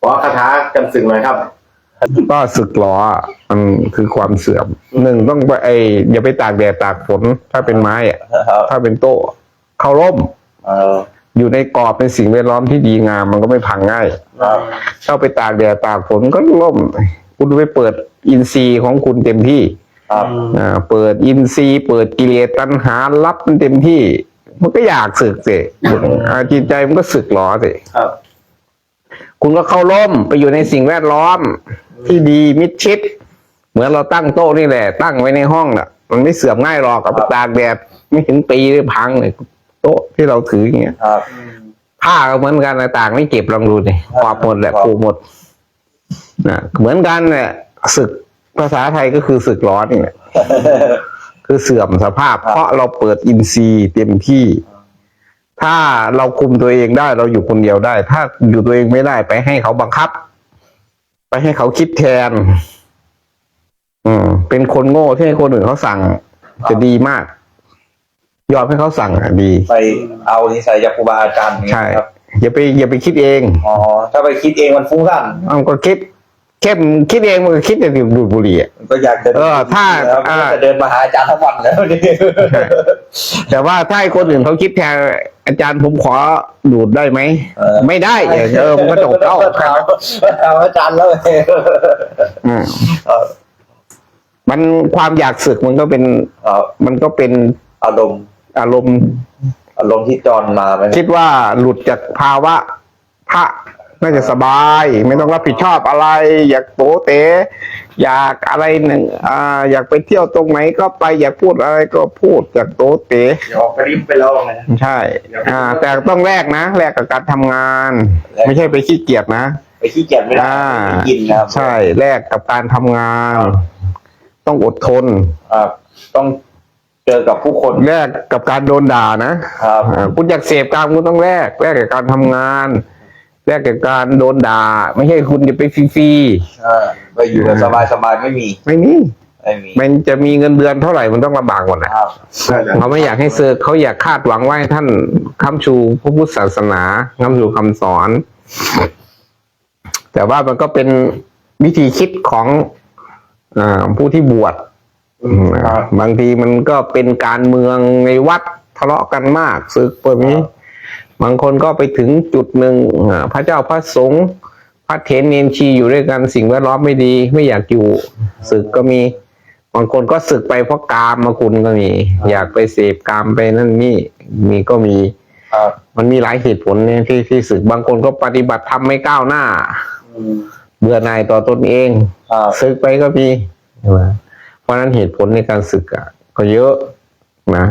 ขอคาถากันสึกหน่อยครับ ก็สึกหรอมันคือความเสื่อมหนึ่งต้องไปไออย่าไปตากแดดตากฝนถ้าเป็นไม้อะครับถ้าเป็นโต๊ะเข้าร่มเอออยู่ในกรอบในสิ่งแวดล้อมที่ดีงามมันก็ไม่พังง่ายครับเข้าไปตากแดดตากฝนก็ร่ม คุณไปเปิดอินทรีย์ของคุณเต็มที่ครับอ่าเปิดอินทรีย์เปิดกิเลสตัณหารับมันเต็มที่ มันก็อยากสึกสิอ่าจิตใจมันก็สึกหรอสิ ครับคุณก็เข้าร่มไปอยู่ในสิ่งแวดล้อม ที่ดีมิดชิด เหมือนเราตั้งโต๊ะนี่แหละ ตั้งไว้ในห้องน่ะ มันไม่เสื่อมง่ายหรอกกับตากแดดไม่ถึงปีเลยพังเลยโต๊ะที่เราถืออย่างเงี้ยครับ ผ้าก็เหมือนกันนะต่างไม่เก็บลองดูดิขอบหมดแหละครับปูหมดนะเหมือนกันเนี่ยศึกภาษาไทยก็คือศึกร้อนนี่แหละคือเสื่อมสภาพ เพราะเราเปิดอินทรีย์เต็มที่ ถ้าเราคุมตัวเองได้เราอยู่คนเดียวได้ ถ้าอยู่ตัวเองไม่ได้ไปให้เขาบังคับ ไปให้เขาคิดแทน อืม เป็นคนโง่ที่ให้คนอื่นเขาสั่ง จะดีมาก ยอมให้เขาสั่งอะดี ไปเอานิสัยจากครูบาอาจารย์อย่างเงี้ใช่ยครับอย่าไปอย่าไปคิดเอง อ๋อถ้าไปคิดเองมันฟุ้งซ่าน มันก็คิด แค่คิดเองมันก็คิดจะดูดบุหรี่อะ มันก็อยากจะเออถ้าแล้วอ่า จะเดินมาหาอาจารย์ทั้งวันแล้วนี่ใช่แต่ว่าถ้าให้คนอื่นเขาคิดแทนอาจารย์ผมขอดูดได้ไหม เออไม่ได้เออมันก็จบเข้าถามถามอาจารย์แล้วอืมเออมันความอยากศึกมันก็เป็นครับมันก็เป็นอารมณ์อารมณ์อารมณ์ที่จรมาไหมคิดว่าหลุดจากภาวะพระ น่าจะสบาย ไม่ต้องรับผิดชอบอะไร อยากโตเตะอยากอะไรหนึ่งอ่าอยากไปเที่ยวตรงไหนก็ไปอยากพูดอะไรก็พูดอยากโตเตะเดี๋ยวออกกระริบไปแล้วไงใช่ อ่า แต่ต้องแลกนะแลกกับการทำงานไม่ใช่ไปขี้เกียจนะ ไปขี้เกียจไม่ได้อ่าไม่กินนะครับใช่แลกกับการทำงาน ต้องอดทน อ่าต้องเจอกับผู้คนแลกกับการโดนด่านะครับ อ่าคุณอยากเสพกามคุณต้องแลกแลกกับการทำงาน แลกกับการโดนด่า ไม่ใช่คุณจะไปฟรีอ่าไปอยู่แบบสบายๆไม่มีๆไม่มี ไม่มีมันจะมีเงินเดือนเท่าไหร่มันต้องลำบากหมดนะ ครับเขาไม่อยากให้เซิร์เขาอยากคาดหวังว่าให้ท่านค้ำชูพระพุทธศาสนาค้ำชูคำสอน แต่ว่ามันก็เป็นวิธีคิดของอาผู้ที่บวชนะครับบางทีมันก็เป็นการเมืองในวัดทะเลาะกันมากศึกแบบนี้ บางคนก็ไปถึงจุดหนึ่งอ่าพระเจ้าพระสงฆ์พระเถรเนนชีอยู่ด้วยกันสิ่งแวดล้อมไม่ดีไม่อยากอยู่ศึกก็มี บางคนก็ศึกไปเพราะกามมาคุณก็มี อยากไปเสพกามไปนั่นนี่มีก็มีครับมันมีหลายเหตุผลเนี่ยที่ที่ศึกบางคนก็ปฏิบัติทำไม่ก้าวหน้าอืมเบื่อหน่ายต่อตนเองครับศึกไปก็มีใช่ไหมเพราะฉะนั้นเหตุผลในการศึกอะก็เยอะนะ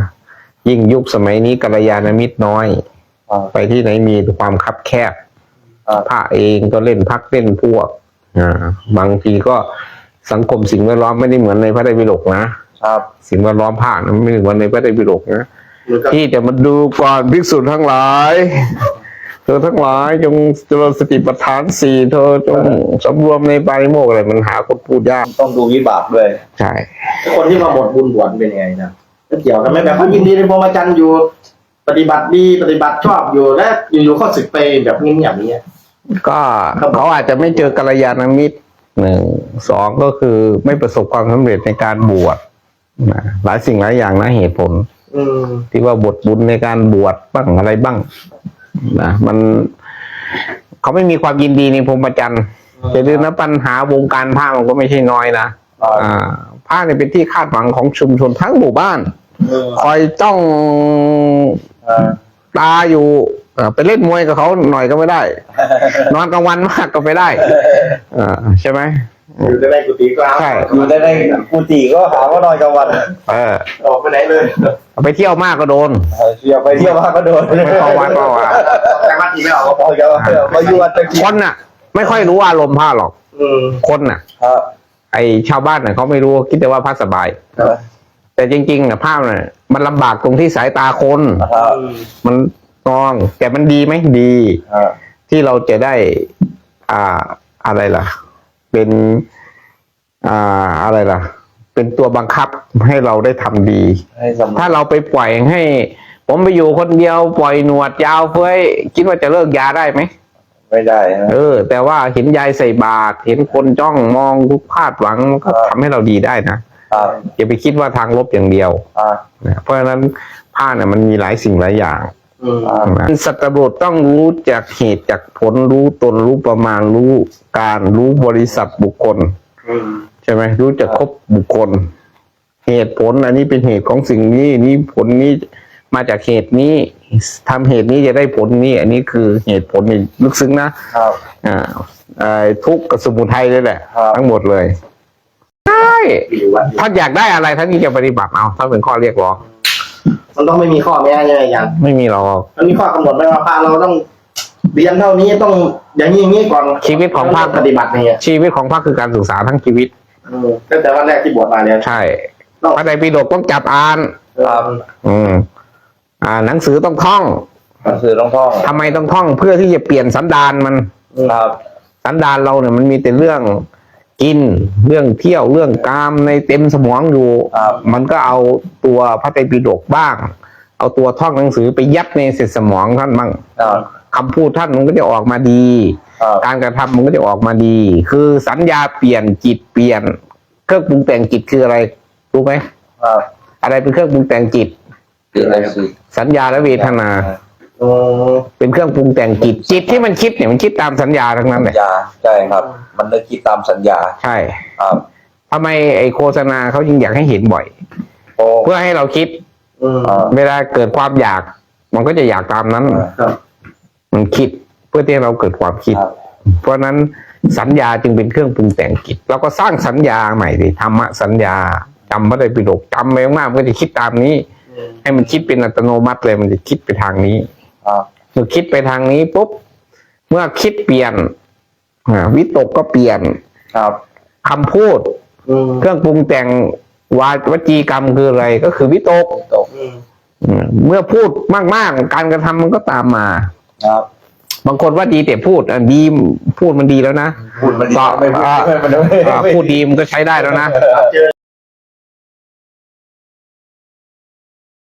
ยิ่งยุคสมัยนี้กัลยาณมิตรน้อยครับ ไปที่ไหนมีแต่ความคับแคบครับพระเองก็เล่นพักเล่นพวกอ่าบางทีก็สังคมสิ่งแวดล้อมไม่ได้เหมือนในพระไตรปิฎกนะครับสิ่งแวดล้อมภาคนะไม่ได้เหมือนในพระไตรปิฎกนะที่จะมาดูก่อนภิกษุทั้งหลายเธอทั้งหลายจงเจริญสติปัฏฐานสี่เธอจงสำรวมในปาริโมกข์อะไรมันหาคนพูดยากต้องดูวิบากด้วย ใช่ คนที่มาหมดบุญบวชเป็นยังไงนะก็เกี่ยวกันไหมแบบเขายินดีในพรหมจรรย์อยู่ ปฏิบัติดีปฏิบัติชอบอยู่และอยู่ๆเขาสึกไปแบบเงียบๆอย่างเงี้ย ก็เขาอาจจะไม่เจอกัลยาณมิตรหนึ่งสองก็คือไม่ประสบความสำเร็จในการบวชนะหลายสิ่งหลายอย่างนะเหตุผลอืมที่ว่าบทบุญในการบวชบ้างอะไรบ้างนะมัน เขาไม่มีความยินดีในพรหมจรรย์จะดูนะปัญหาวงการผ้ามันก็ไม่ใช่น้อยนะอ่าผ้าเนี่ยเป็นที่คาดหวังของชุมชนทั้งหมู่บ้านเออคอยจ้องอ่า ตาอยู่เอ่อไปเล่นมวยกับเขาหน่อยก็ไม่ได้ นอนกลางวันมากก็ไม่ได้อ่าใช่ไหมอยู่ในกุฏิก็เอาใช่อยู่ได้ในกุฏิก็หาว่านอนกลางวันเออออกไปไหนเลยไปเที่ยวมากก็โดนเออเที่ยวไปเที่ยวมาก็โดนไม่เข้าวัดก็ว่าแต่วัดที่ไม่ออกพอจะมาอยู่วัดตะคเกียบนน่ะ ไม่ค่อยรู้อารมณ์ผ้าหรอกอืมคนน่ะครับไอชาวบ้านน่ะเขาไม่รู้คิดแต่ว่าผ้าสบาย แต่จริงๆน่ะผ้าน่ะมันลำบากตรงที่สายตาคนครับมันมอง แต่มันดีไหมดีครับที่เราจะได้ อ่าอะไรล่ะ เป็น อ่าอะไรล่ะ เป็นตัวบังคับให้เราได้ทำดี ให้สำถ้าเราไปปล่อยให้ ผมไปอยู่คนเดียวปล่อยหนวดยาวเฟ้ยคิดว่าจะเลิกยาได้ไหม ไม่ได้นะ เออ แต่ว่าเห็นยายใส่บาตรเห็นคนจ้องมองทุกคาดหวังมันก็ครับ ทำให้เราดีได้นะครับ อย่าไปคิดว่าทางลบอย่างเดียวอ่านะเพราะฉะนั้นผ้าเนี่ยมันมีหลายสิ่งหลายอย่างอืมอ่านะสัตบุรุษต้องรู้จากเหตุจากผลรู้ตนรู้ประมาณรู้การรู้บริษัทบุคคลอืมใช่ไหมรู้จักครบบุคคล เหตุผลอันนี้เป็นเหตุของสิ่งนี้นี้ผลนี้มาจากเหตุนี้ทำเหตุนี้จะได้ผลนี้ อันนี้คือเหตุผลนี่ลึกซึ้งนะครับอ่าไอ้ทุกข์กับสมุทัยเลยแหละครับทั้งหมดเลยใช่อยู่วัด ท่านอยากได้อะไรท่านนี่จะปฏิบัติเอาถ้าเป็นข้อเรียกร้องมันต้องไม่มีข้อแม้ใช่ไหมอาจารย์ไม่มีหรอกมันมีข้อกำหนดไหมว่าพระเราต้องเรียนเท่านี้ต้องอย่างนี้อย่างนี้ก่อนชีวิตของพระปฏิบัติเนี่ยชีวิตของพระคือการศึกษาทั้งชีวิตอืมตั้งแต่วันแรกที่บวชมาเนี่ยใช่ต้องพระไตรปิฎกต้องจับอ่านครับอืม อ่า หนังสือต้องท่องหนังสือต้องท่องทำไมต้องท่องเพื่อที่จะเปลี่ยนสันดานมันครับสันดานเราเนี่ยมันมีแต่เรื่อง กินเรื่องเที่ยวเรื่องกามในเต็มสมองอยู่ครับมันก็เอาตัวพระไตรปิฎกบ้าง เอาตัวท่องหนังสือไปยัดในเศษสมองท่านบ้างครับคำพูดท่านมันก็จะออกมาดีครับการกระทำมันก็จะออกมาดี คือสัญญาเปลี่ยนจิตเปลี่ยน เครื่องปรุงแต่งจิตคืออะไรรู้ไหมครับอะไรเป็นเครื่องปรุงแต่งจิตคืออะไรครับสัญญาและเวทนาอืมเป็นเครื่องปรุงแต่งจิตจิตที่มันคิดเนี่ยมันคิดตามสัญญาทั้งนั้นสัเลยญญาใช่ครับ มันได้คิดตามสัญญาใช่ครับทำไมไอโฆษณาเขาจึงอยากให้เห็นบ่อยโอ้เพื่อให้เราคิดอืมอ่าเวลาเกิดความอยาก มันก็จะอยากตามนั้นครับมันคิดเพื่อที่ให้เราเกิดความคิดครับเพราะฉะนั้นสัญญาจึงเป็นเครื่องปรุงแต่งจิตเราก็สร้างสัญญาใหม่ดิธรรมะสัญญาจำพระไตรปิฎกจำไปมากๆมันก็จะคิดตามนี้อืมให้มันคิดเป็นอัตโนมัติเลยมันจะคิดไปทางนี้ครับเมื่อคิดไปทางนี้ปุ๊บเมื่อคิดเปลี่ยนอ่า วิตกก็เปลี่ยนครับคำพูด อืมเครื่องปรุงแต่งวาวจีกรรมคืออะไรก็คือวิตกตกอืมอืมเมื่อพูดมากๆ การกระทำมันก็ตามมา ครับบางคนว่าดีแต่พูดอะดีพูดมันดีแล้วนะ พูดมันดีต่อ ไม่พูดอ่ามันไม่ อ่าพูดดีมันก็ใช้ได้แล้วนะ เจอ